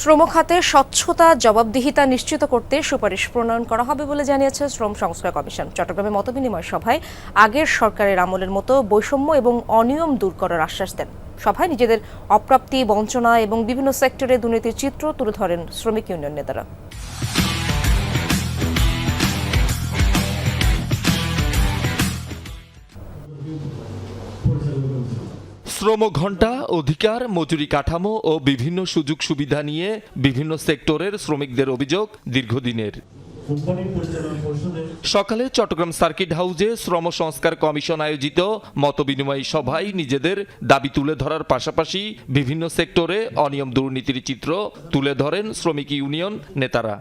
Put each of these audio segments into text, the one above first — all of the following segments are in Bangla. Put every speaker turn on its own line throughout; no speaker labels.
শ্রম খাতে স্বচ্ছতা, জবাবদিহিতা নিশ্চিত করতে সুপারিশ প্রণয়ন করা হবে বলে জানিয়েছে শ্রম সংস্কার কমিশন। চট্টগ্রামে মতবিনিময় সভায় আগের সরকারের আমলের মতো বৈষম্য এবং অনিয়ম দূর করার আশ্বাস দেন। সভায় নিজেদের অপ্রাপ্তি, বঞ্চনা এবং বিভিন্ন সেক্টরে দুর্নীতির চিত্র তুলে ধরেন শ্রমিক ইউনিয়ন নেতারা।
শ্রম ঘণ্টা, অধিকার, মজুরি কাঠামো ও বিভিন্ন সুযোগ সুবিধা নিয়ে বিভিন্ন সেক্টরের শ্রমিকদের অভিযোগ দীর্ঘদিনের। সকালে চট্টগ্রাম সার্কিট হাউসে শ্রম সংস্কার কমিশন আয়োজিত মতবিনিময় সভায় নিজেদের দাবি তুলে ধরার পাশাপাশি বিভিন্ন সেক্টরে অনিয়ম দুর্নীতির চিত্র তুলে ধরেন শ্রমিক ইউনিয়ন নেতারা।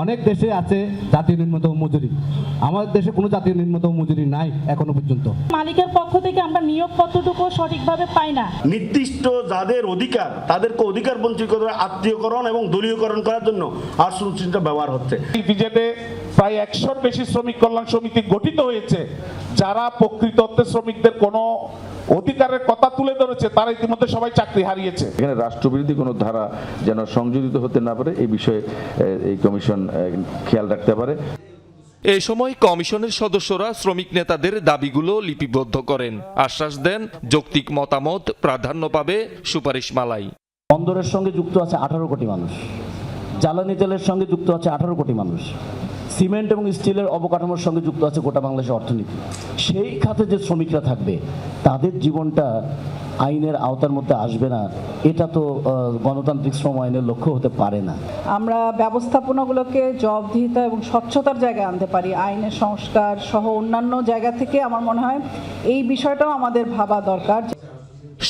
অনেক দেশে আছে জাতীয় নিম্নতম মজুরি। আমাদের দেশে কোনো জাতীয় নিম্নতম মজুরি নাই এখনও পর্যন্ত।
মালিকের পক্ষ থেকে আমরা নিয়োগ নিয়োগপত্রটুকু সঠিকভাবে পাই না।
নির্দিষ্ট যাদের অধিকার তাদেরকে অধিকার বঞ্চিত করে আত্মীয়করণ এবং দলীয়করণ করার জন্য আর সুচিন্তা ব্যবহার হচ্ছে।
প্রায় একশোর বেশি শ্রমিক কল্যাণ সমিতি গঠিত হয়েছে যারা প্রকৃত অর্থে শ্রমিকদের কোনো অধিকারের কথা তুলে ধরেছে তারা ইতিমধ্যে সবাই চাকরি হারিয়েছে।
এখানে রাষ্ট্রবিরোধী কোনো ধারা যেন সংযোজিত হতে না পারে এই বিষয়ে এই কমিশন খেয়াল রাখতে পারে।
এ সময় কমিশনের সদস্যরা শ্রমিক নেতাদের দাবিগুলো লিপিবদ্ধ করেন। আশ্বাস দেন যৌক্তিক মতামত প্রাধান্য পাবে সুপারিশমালাই
বন্দরের সঙ্গে যুক্ত আছে আঠারো কোটি মানুষ। জ্বালানি তেলের সঙ্গে যুক্ত আছে আঠারো কোটি মানুষ। সিমেন্ট এবং স্টিলের অবকাঠামোর সঙ্গে যুক্ত আছে গোটা বাংলাদেশের অর্থনীতি। সেই খাতে যে শ্রমিকরা থাকবে, তাদের জীবনটা আইনের আওতার মধ্যে আসবে না। এটা তো গণতান্ত্রিক শ্রম আইনের লক্ষ্য হতে পারে না।
আমরা ব্যবস্থাপনাগুলোকে জবাবদিহিতা এবং স্বচ্ছতার জায়গায় আনতে পারি। আইনের সংস্কার সহ অন্যান্য জায়গা থেকে আমার মনে হয় এই বিষয়টাও আমাদের ভাবা দরকার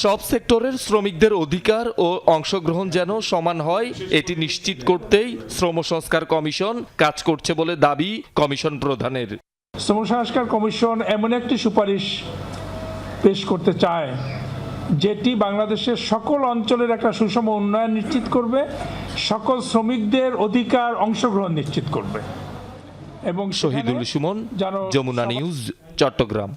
সব সেক্টরের শ্রমিকদের অধিকার ও অংশগ্রহণ যেন সমান হয় এটি নিশ্চিত করতেই শ্রম সংস্কার কমিশন কাজ করছে বলে দাবি কমিশন প্রধানের।
শ্রম সংস্কার কমিশন এমন একটি সুপারিশ পেশ করতে চায় যেটি বাংলাদেশের সকল অঞ্চলের একটা সুষম উন্নয়ন নিশ্চিত করবে সকল শ্রমিকদের অধিকার অংশগ্রহণ নিশ্চিত করবে। এবং
শহীদুল সুমন যমুনা নিউজ চট্টগ্রাম।